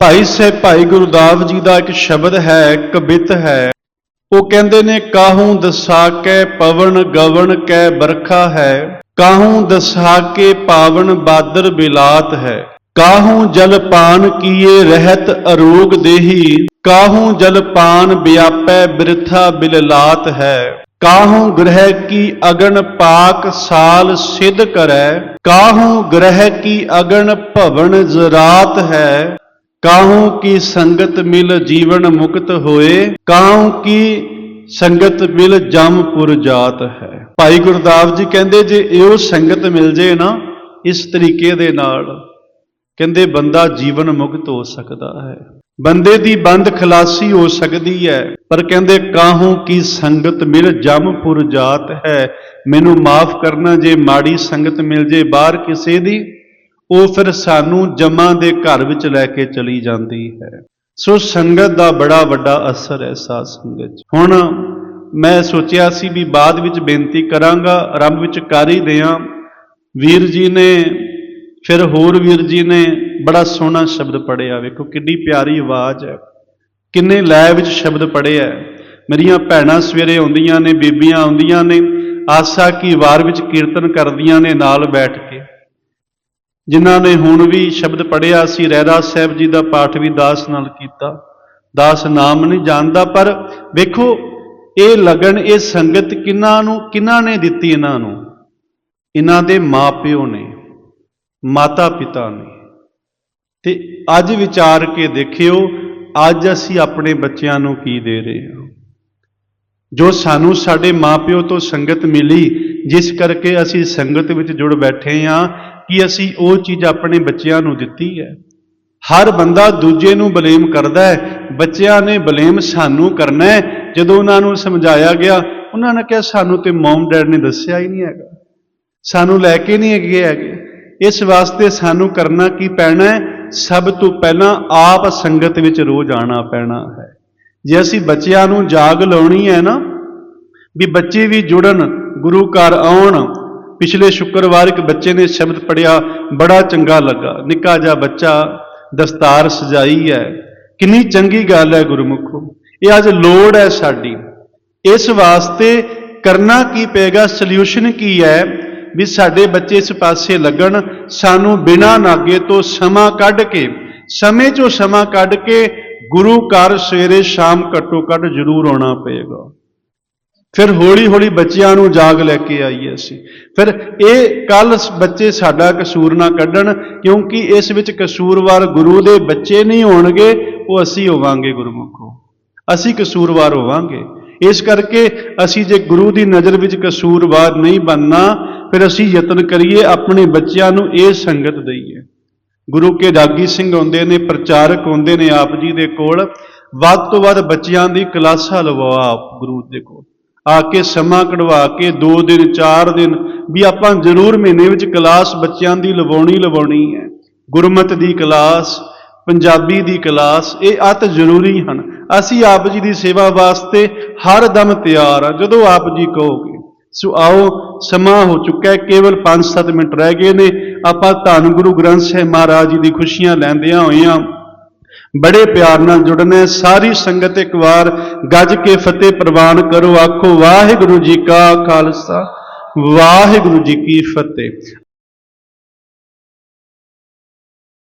ਭਾਈ ਸਾਹਿਬ ਭਾਈ ਗੁਰਦਾਸ ਜੀ ਦਾ ਇੱਕ ਸ਼ਬਦ ਹੈ, ਕਬਿਤ ਹੈ। ਉਹ ਕਹਿੰਦੇ ਨੇ, ਕਾਹੂ ਦਸਾ ਕੇ ਪਵਨ ਗਵਨ ਕੈ ਬਰਖਾ ਹੈ। ਕਾਹੂ ਦਸਾ ਕੇ ਪਾਵਨ ਬਾਦਰ ਬਿਲਾਤ ਹੈ। ਕਾਹੂ ਜਲ ਪਾਨ ਕੀਏ ਰਹਿਤ ਅਰੋਗ ਦੇਹੀ। ਕਾਹੂ ਜਲ ਪਾਨ ਵਿਆਪੈ ਬਿਰਥਾ ਬਿਲਲਾਤ ਹੈ। ਕਾਹੂ ਗ੍ਰਹਿ ਕੀ ਅਗਨ ਪਾਕ ਸਾਲ ਸਿਧ ਕਰੈ। ਕਾਹੂ ਗ੍ਰਹਿ ਕੀ ਅਗਨ ਭਵਨ ਜ਼ਰਾਤ ਹੈ। ਕਾਹੂ ਕੀ ਸੰਗਤ ਮਿਲ ਜੀਵਨ ਮੁਕਤ ਹੋਏ? ਕਾਹੂ ਕੀ ਸੰਗਤ ਮਿਲ ਜਮਪੁਰ ਜਾਤ ਹੈ? ਭਾਈ ਗੁਰਦਾਸ ਜੀ ਕਹਿੰਦੇ ਜੇ ਇਹੋ ਸੰਗਤ ਮਿਲ ਜੇ ਨਾ, ਇਸ ਤਰੀਕੇ ਦੇ ਨਾਲ ਕਹਿੰਦੇ ਬੰਦਾ ਜੀਵਨ ਮੁਕਤ ਹੋ ਸਕਦਾ ਹੈ। ਬੰਦੇ ਦੀ ਬੰਦ ਖਲਾਸੀ ਹੋ ਸਕਦੀ ਹੈ, ਪਰ ਕਹਿੰਦੇ ਕਾਹੂ ਕੀ ਸੰਗਤ ਮਿਲ ਜਮਪੁਰ ਜਾਤ ਹੈ? ਮੈਨੂੰ ਮਾਫ ਕਰਨਾ ਜੇ ਮਾੜੀ ਸੰਗਤ ਮਿਲ ਜੇ ਬਾਹਰ ਕਿਸੇ ਦੀ। ਉਹ ਫਿਰ ਸਾਨੂੰ ਜਮਾਂ ਦੇ ਘਰ ਵਿੱਚ ਲੈ ਕੇ ਚਲੀ ਜਾਂਦੀ ਹੈ। ਸੋ ਸੰਗਤ ਦਾ ਬੜਾ ਵੱਡਾ ਅਸਰ ਹੈ ਸਾਧ ਸੰਗਤ ਹੁਣ ਮੈਂ ਸੋਚਿਆ ਸੀ ਵੀ ਬਾਅਦ ਵਿੱਚ ਬੇਨਤੀ ਕਰਾਂਗਾ, ਆਰੰਭ ਵਿੱਚ ਕਰ ਹੀ ਦਿਆਂ। ਵੀਰ ਜੀ ਨੇ, ਫਿਰ ਹੋਰ ਵੀਰ ਜੀ ਨੇ ਬੜਾ ਸੋਹਣਾ ਸ਼ਬਦ ਪੜਿਆ ਵੇਖੋ ਕਿੰਨੀ ਪਿਆਰੀ ਆਵਾਜ਼ ਹੈ। ਕਿੰਨੇ ਲੈ ਵਿੱਚ ਸ਼ਬਦ ਪੜਿਆ ਮੇਰੀਆਂ ਭੈਣਾਂ ਸਵੇਰੇ ਆਉਂਦੀਆਂ ਨੇ, ਬੀਬੀਆਂ ਆਉਂਦੀਆਂ ਨੇ। ਆਸਾ ਕੀ ਵਾਰ ਵਿੱਚ ਕੀਰਤਨ ਕਰਦੀਆਂ ਨੇ, ਨਾਲ ਬੈਠ ਕੇ। ਜਿਨ੍ਹਾਂ ਨੇ ਹੁਣ ਵੀ ਸ਼ਬਦ ਪੜਿਆ ਸੀ ਰਹਿਰਾਸ ਸਾਹਿਬ ਜੀ ਦਾ ਪਾਠ ਵੀ ਦਾਸ ਨਾਲ ਕੀਤਾ। ਦਾਸ ਨਾਮ ਨਹੀਂ ਜਾਣਦਾ, ਪਰ ਵੇਖੋ, ਇਹ ਲਗਨ, ਇਹ ਸੰਗਤ ਕਿਨਾਂ ਨੂੰ, ਕਿਨਾਂ ਨੇ ਦਿੱਤੀ ਇਹਨਾਂ ਨੂੰ? ਇਹਨਾਂ ਦੇ ਮਾਪਿਓ ਨੇ ਮਾਤਾ ਪਿਤਾ ਨੇ। ਤੇ ਅੱਜ ਵਿਚਾਰ ਕੇ ਦੇਖਿਓ, ਅੱਜ ਅਸੀਂ ਆਪਣੇ ਬੱਚਿਆਂ ਨੂੰ ਕੀ ਦੇ ਰਹੇ ਹਾਂ? ਜੋ ਸਾਨੂੰ ਸਾਡੇ ਮਾਪਿਓ ਤੋਂ ਸੰਗਤ ਮਿਲੀ, ਜਿਸ ਕਰਕੇ ਅਸੀਂ ਸੰਗਤ ਵਿੱਚ ਜੁੜ ਬੈਠੇ ਹਾਂ ਕਿ ਅਸੀਂ ਉਹ ਚੀਜ਼ ਆਪਣੇ ਬੱਚਿਆਂ ਨੂੰ ਦਿੱਤੀ ਹੈ। ਹਰ ਬੰਦਾ ਦੂਜੇ ਨੂੰ ਬਲੇਮ ਕਰਦਾ ਹੈ। ਬੱਚਿਆਂ ਨੇ ਬਲੇਮ ਸਾਨੂੰ ਕਰਨਾ ਹੈ। ਜਦੋਂ ਉਹਨਾਂ ਨੂੰ ਸਮਝਾਇਆ ਗਿਆ, ਉਹਨਾਂ ਨੇ ਕਿਹਾ, ਸਾਨੂੰ ਤੇ ਮਮ ਡੈਡ ਨੇ ਦੱਸਿਆ ਹੀ ਨਹੀਂ ਹੈਗਾ। ਸਾਨੂੰ ਲੈ ਕੇ ਨਹੀਂ ਗਏ ਹੈਗੇ। ਇਸ ਵਾਸਤੇ ਸਾਨੂੰ ਕਰਨਾ ਕੀ ਪੈਣਾ ਹੈ? ਸਭ ਤੋਂ ਪਹਿਲਾਂ ਆਪ ਸੰਗਤ ਵਿੱਚ ਰੋਜ਼ ਆਣਾ ਪੈਣਾ ਹੈ। ਜੇ ਅਸੀਂ ਬੱਚਿਆਂ ਨੂੰ ਜਾਗ ਲਾਉਣੀ ਹੈ ਨਾ, ਵੀ ਬੱਚੇ ਵੀ ਜੁੜਨ, ਗੁਰੂ ਘਰ ਆਉਣ ਪਿਛਲੇ ਸ਼ੁੱਕਰਵਾਰ ਇੱਕ ਬੱਚੇ ਨੇ ਸ਼ਬਦ ਪੜਿਆ ਬੜਾ ਚੰਗਾ ਲੱਗਾ। ਨਿੱਕਾ ਜਿਹਾ ਬੱਚਾ, ਦਸਤਾਰ ਸਜਾਈ ਹੈ। ਕਿੰਨੀ ਚੰਗੀ ਗੱਲ ਹੈ ਗੁਰਮੁਖੋ। ਇਹ ਅੱਜ ਲੋੜ ਹੈ ਸਾਡੀ। ਇਸ ਵਾਸਤੇ ਕਰਨਾ ਕੀ ਪਏਗਾ ਸੋਲੂਸ਼ਨ ਕੀ ਹੈ? ਵੀ ਸਾਡੇ ਬੱਚੇ ਇਸ ਪਾਸੇ ਲੱਗਣ, ਸਾਨੂੰ ਬਿਨਾਂ ਨਾਗੇ ਤੋਂ ਸਮਾਂ ਕੱਢ ਕੇ, ਸਮੇਂ ਚੋਂ ਸਮਾਂ ਕੱਢ ਕੇ ਗੁਰੂ ਘਰ ਸਵੇਰੇ ਸ਼ਾਮ ਘੱਟੋ ਘੱਟ ਜ਼ਰੂਰ ਆਉਣਾ ਪਏਗਾ। ਫਿਰ ਹੌਲੀ ਹੌਲੀ ਬੱਚਿਆਂ ਨੂੰ ਜਾਗ ਲੈ ਕੇ ਆਈਏ ਅਸੀਂ। ਫਿਰ ਇਹ ਕੱਲ ਬੱਚੇ ਸਾਡਾ ਕਸੂਰ ਨਾ ਕੱਢਣ, ਕਿਉਂਕਿ ਇਸ ਵਿੱਚ ਕਸੂਰਵਾਰ ਗੁਰੂ ਦੇ ਬੱਚੇ ਨਹੀਂ ਹੋਣਗੇ, ਉਹ ਅਸੀਂ ਹੋਵਾਂਗੇ ਗੁਰਮੁਖੋ। ਅਸੀਂ ਕਸੂਰਵਾਰ ਹੋਵਾਂਗੇ। ਇਸ ਕਰਕੇ ਅਸੀਂ ਜੇ ਗੁਰੂ ਦੀ ਨਜ਼ਰ ਵਿੱਚ ਕਸੂਰਵਾਰ ਨਹੀਂ ਬਣਨਾ, ਫਿਰ ਅਸੀਂ ਯਤਨ ਕਰੀਏ ਆਪਣੇ ਬੱਚਿਆਂ ਨੂੰ ਇਹ ਸੰਗਤ ਦਈਏ। ਗੁਰੂ ਕੇ ਰਾਗੀ ਸਿੰਘ ਆਉਂਦੇ ਨੇ, ਪ੍ਰਚਾਰਕ ਆਉਂਦੇ ਨੇ ਆਪ ਜੀ ਦੇ ਕੋਲ। ਵੱਧ ਤੋਂ ਵੱਧ ਬੱਚਿਆਂ ਦੀ ਕਲਾਸਾਂ ਲਵਾਓ ਆਪ ਗੁਰੂ ਦੇ ਕੋਲ। ਆ ਕੇ ਸਮਾਂ ਕਢਵਾ ਕੇ 2 ਦਿਨ 4 ਦਿਨ, ਵੀ ਆਪਾਂ ਜ਼ਰੂਰ ਮਹੀਨੇ ਵਿੱਚ ਕਲਾਸ ਬੱਚਿਆਂ ਦੀ ਲਵਾਉਣੀ ਲਵਾਉਣੀ ਹੈ। ਗੁਰਮਤ ਦੀ ਕਲਾਸ, ਪੰਜਾਬੀ ਦੀ ਕਲਾਸ, ਇਹ ਅਤ ਜ਼ਰੂਰੀ ਹਨ। ਅਸੀਂ ਆਪ ਜੀ ਦੀ ਸੇਵਾ ਵਾਸਤੇ ਹਰ ਦਮ ਤਿਆਰ ਆ। ਜਦੋਂ ਆਪ ਜੀ ਕਹੋਗੇ, ਸੋ ਆਓ, ਸਮਾਂ ਹੋ ਚੁੱਕਾ ਹੈ, ਕੇਵਲ 5-7 ਮਿੰਟ ਰਹਿ ਗਏ ਨੇ, ਆਪਾਂ ਧੰਨ ਗੁਰੂ ਗ੍ਰੰਥ ਸਾਹਿਬ ਮਹਾਰਾਜ ਜੀ ਦੀ ਖੁਸ਼ੀਆਂ ਲੈਂਦਿਆਂ ਹੋਈਆਂ ਬੜੇ ਪਿਆਰ ਨਾਲ ਜੁੜਨਾ ਸਾਰੀ ਸੰਗਤ ਇੱਕ ਵਾਰ ਗੱਜ ਕੇ ਫਤਿਹ ਪ੍ਰਵਾਨ ਕਰੋ। ਆਖੋ, ਵਾਹਿਗੁਰੂ ਜੀ ਕਾ ਖਾਲਸਾ, ਵਾਹਿਗੁਰੂ ਜੀ ਕੀ ਫਤਿਹ।